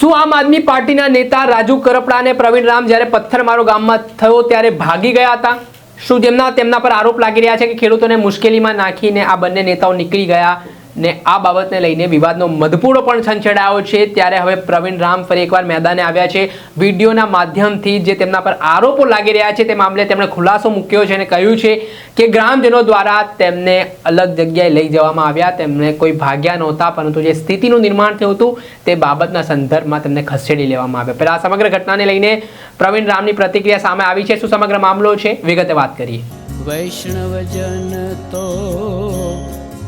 શું આમ આદમી પાર્ટીના નેતા રાજુ કરપડા અને પ્રવીણ રામ જ્યારે પથ્થરમારો ગામમાં થયો ત્યારે ભાગી ગયા હતા? શું જેમના તેમના પર આરોપ લાગી રહ્યા છે કે ખેડૂતોને મુશ્કેલીમાં નાખીને આ બંને નેતાઓ નીકળી ગયા? ને આ બાબતને લઈને વિવાદનો મધપૂડો પણ છંછેડાયો છે. ત્યારે હવે પ્રવીણ રામ ફરી એકવાર મેદાને આવ્યા છે. વિડીયોના માધ્યમથી જે તેમના પર આરોપો લાગી રહ્યા છે તે મામલે તેમણે ખુલાસો મૂક્યો છે અને કહ્યું છે કે ગ્રામજનો દ્વારા તેમને અલગ જગ્યાએ લઈ જવામાં આવ્યા. તેમને કોઈ ભાગ્યા નહોતા, પરંતુ જે સ્થિતિનું નિર્માણ થયું હતું તે બાબતના સંદર્ભમાં તેમને ખસેડી લેવામાં આવ્યા. પહેલાં આ સમગ્ર ઘટનાને લઈને પ્રવીણ રામની પ્રતિક્રિયા સામે આવી છે. શું સમગ્ર મામલો છે? વિગતે વાત કરીએ. વૈષ્ણવજન તો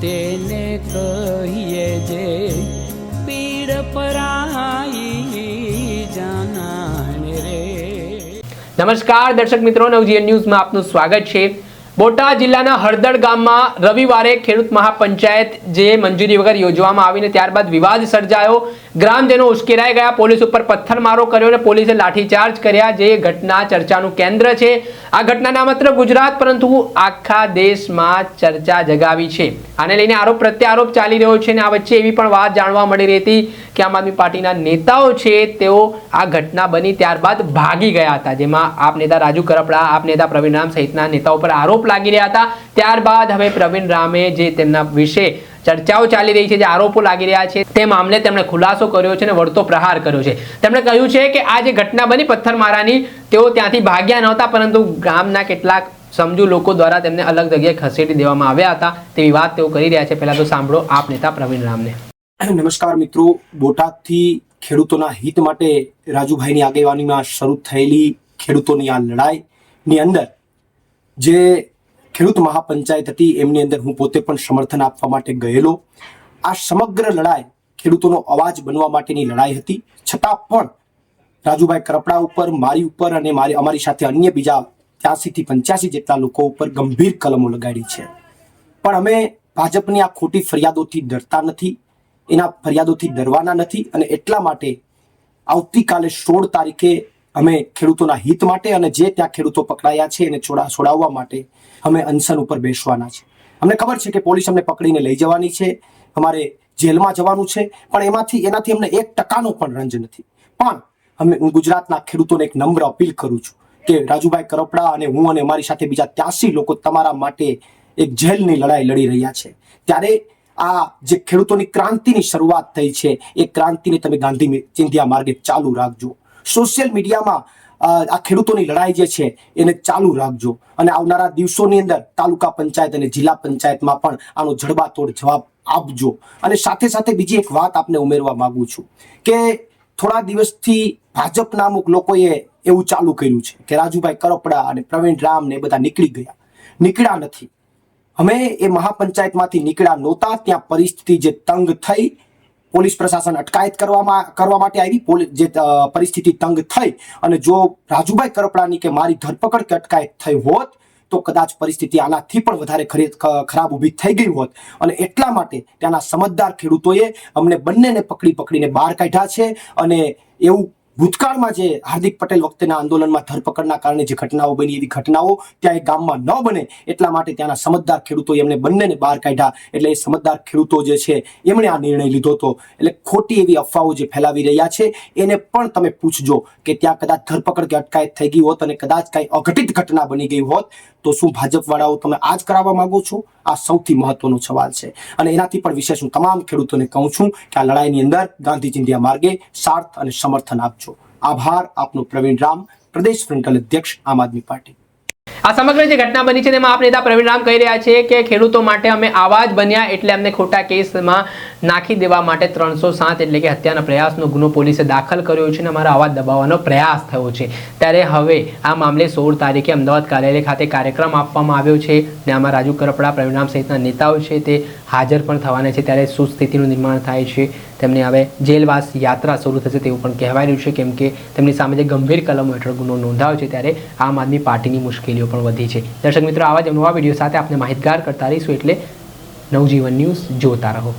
તેને કહીએ જે પીડ પરાઈ જાનાને રે. નમસ્કાર, દર્શક મિત્રો, નવજીવન ન્યૂઝમાં આપનું સ્વાગત છે. બોટાદ જિલ્લાના હળદળ ગામમાં રવિવારે ખેડૂત મહાપંચાયત જે મંજૂરી વગર યોજવામાં આવીને ત્યારબાદ વિવાદ સર્જાયો. ગ્રામજનો ઉશ્કેરાઈ ગયા. પોલીસ ઉપર પથ્થરમારો કર્યો અને પોલીસે લાઠીચાર્જ કર્યા. જે ઘટના ચર્ચાનું કેન્દ્ર છે. આ ઘટનાના માત્ર ગુજરાત, પરંતુ આખા દેશમાં ચર્ચા જગાવી છે. આને લઈને આરોપ પ્રત્યારોપ ચાલી રહ્યો છે અને આ વચ્ચે એવી પણ વાત જાણવા મળી રહી હતી કે આમ આદમી પાર્ટીના નેતાઓ છે, તેઓ આ ઘટના બની ત્યારબાદ ભાગી ગયા હતા. જેમાં આપ નેતા રાજુ કરપડા, આપ નેતા પ્રવીણ રામ સહિતના નેતાઓ પર આરોપ લાગી રહ્યા હતા. ત્યારબાદ હવે પ્રવીણ રામે જે તેમના વિશે ચર્ચાઓ ચાલી રહી છે, જે આરોપો લાગી રહ્યા છે, તે મામલે તેમણે ખુલાસો કર્યો છે અને વળતો પ્રહાર કર્યો છે. તેમણે કહ્યું છે કે આ જે ઘટના બની પથ્થરમારાની, તેઓ ત્યાંથી ભાગ્યા નહોતા પરંતુ ગામના કેટલાક સમજુ લોકો દ્વારા તેમને અલગ જગ્યાએ ખસેડી દેવામાં આવ્યા હતા, તેવી વાત તેઓ કરી રહ્યા છે. પહેલા તો સાંભળો આપ નેતા પ્રવીણ રામને. નમસ્કાર મિત્રો. બોટાદથી ખેડૂતોના હિત માટે રાજુભાઈની આગેવાનીમાં શરૂ થયેલી ખેડૂતોની આ લડાઈની અંદર જે ખેડૂત મહાપંચાયત હતી, એમની અંદર હું પોતે પણ સમર્થન આપવા માટે ગયેલો. આ સમગ્ર લડાઈ ખેડૂતોનો અવાજ બનવા માટેની લડાઈ હતી. છતાં પણ રાજુભાઈ કરપડા ઉપર, મારી ઉપર અને મારી અમારી સાથે અન્ય બીજા ત્યાસી થી પંચ્યાસી જેટલા લોકો ઉપર ગંભીર કલમો લગાડી છે. પણ અમે ભાજપની આ ખોટી ફરિયાદોથી ડરતા નથી, એના ફરિયાદોથી ડરવાના નથી અને એટલા માટે આવતીકાલે સોળ તારીખે અમે ખેડૂતોના હિત માટે અને જે ત્યાં ખેડૂતો પકડાયા છે એને છોડા, છોડાવવા માટે અમે અનશન ઉપર બેસવાના છે. અમને ખબર છે કે પોલીસ અમને પકડીને લઈ જવાની છે, અમારે જેલમાં જવાનું છે, પણ એમાંથી, એનાથી અમને એક ટકાનો પણ રંજ નથી. પણ અમે, હું ગુજરાતના ખેડૂતોને એક નમ્ર અપીલ કરું છું કે રાજુભાઈ કરપડા અને હું અને અમારી સાથે બીજા ત્યાસી લોકો તમારા માટે એક જેલની લડાઈ લડી રહ્યા છે. ત્યારે આ જે ખેડૂતોની ક્રાંતિની શરૂઆત થઈ છે, એ ક્રાંતિને તમે ગાંધી ચિંધ્યા માર્ગે ચાલુ રાખજો. સોશિયલ મીડિયામાં આ ખેડૂતોની લડાઈ જે છે, એને ચાલુ રાખજો. અને આવનારા દિવસોની અંદર તાલુકા પંચાયત અને જિલ્લા પંચાયતમાં પણ આનો જડબાતોડ જવાબ આપજો. અને સાથે સાથે બીજી એક વાત આપને ઉમેરવા માંગુ છું કે થોડા દિવસથી ભાજપના અમુક લોકોએ એવું ચાલુ કર્યું છે કે રાજુભાઈ કરપડા અને પ્રવીણ રામ ને બધા નીકળી ગયા. નીકળ્યા નથી. અમે એ મહાપંચાયતમાંથી નીકળ્યા નહોતા, ત્યાં પરિસ્થિતિ જે તંગ થઈ પોલીસ પ્રશાસન અટકાયત કરવામાં, કરવા માટે આવી. જે પરિસ્થિતિ તંગ થઈ અને જો રાજુભાઈ કરપડાની કે મારી ધરપકડ કે અટકાયત થઈ હોત, તો કદાચ પરિસ્થિતિ આનાથી પણ વધારે ખરી- ખરાબ ઊભી થઈ ગઈ હોત. અને એટલા માટે ત્યાંના સમજદાર ખેડૂતોએ અમને બંનેને પકડી પકડીને બહાર કાઢ્યા છે અને એવું ભૂતકાળમાં જે હાર્દિક પટેલ વખતેના આંદોલનમાં ધરપકડના કારણે જે ઘટનાઓ બની એવી ઘટનાઓ ત્યાં એ ગામમાં ન બને એટલા માટે ત્યાંના સમજદાર ખેડૂતો એમને બંનેને બહાર કાઢ્યા. એટલે એ સમજદાર ખેડૂતો જે છે, એમણે આ નિર્ણય લીધો હતો. એટલે ખોટી એવી અફવાઓ જે ફેલાવી રહ્યા છે, એને પણ તમે પૂછજો કે ત્યાં કદાચ ધરપકડ કે અટકાયત થઈ ગઈ હોત અને કદાચ કાંઈ અઘટિત ઘટના બની ગઈ હોત તો શું ભાજપ વાળાઓ તમે આ જ કરાવવા માંગો છો? આ સૌથી મહત્વનો સવાલ છે. અને એનાથી પણ વિશેષ હું તમામ ખેડૂતોને કહું છું કે આ લડાઈની અંદર ગાંધી ચિંધ્યા માર્ગે સાર્થ અને સમર્થન આપજો. આભાર, આપનો પ્રવીણ રામ, પ્રદેશ ફ્રન્ટલ અધ્યક્ષ આમ આદમી પાર્ટી. આ સમગ્ર જે ઘટના બની છે તેમાં આપ નેતા પ્રવીણ રામ કહી રહ્યા છે કે ખેડૂતો માટે અમે આવા જ બન્યા એટલે અમને ખોટા કેસમાં નાખી દેવા માટે ત્રણસો સાત એટલે કે હત્યાના પ્રયાસનો ગુનો પોલીસે દાખલ કર્યો છે અને અમારા અવાજ દબાવવાનો પ્રયાસ થયો છે. ત્યારે હવે આ મામલે સોળ તારીખે અમદાવાદ કાર્યાલય ખાતે કાર્યક્રમ આપવામાં આવ્યો છે ને આમાં રાજુ કરપડા પ્રવીણામ સહિતના નેતાઓ છે તે હાજર પણ થવાના છે. ત્યારે સુસ્થિતિનું નિર્માણ થાય છે તેમને હવે જેલવાસ યાત્રા શરૂ થશે તેવું પણ કહેવાય રહ્યું છે. કેમ કે તેમની સામે જે ગંભીર કલમો હેઠળ ગુનો નોંધાયો છે ત્યારે આમ આદમી પાર્ટીની મુશ્કેલીઓ પણ વધી છે. દર્શક મિત્રો, આવા જ નવા વીડિયો સાથે આપણે માહિતગાર કરતા રહીશું એટલે નવજીવન ન્યૂઝ જોતા રહો.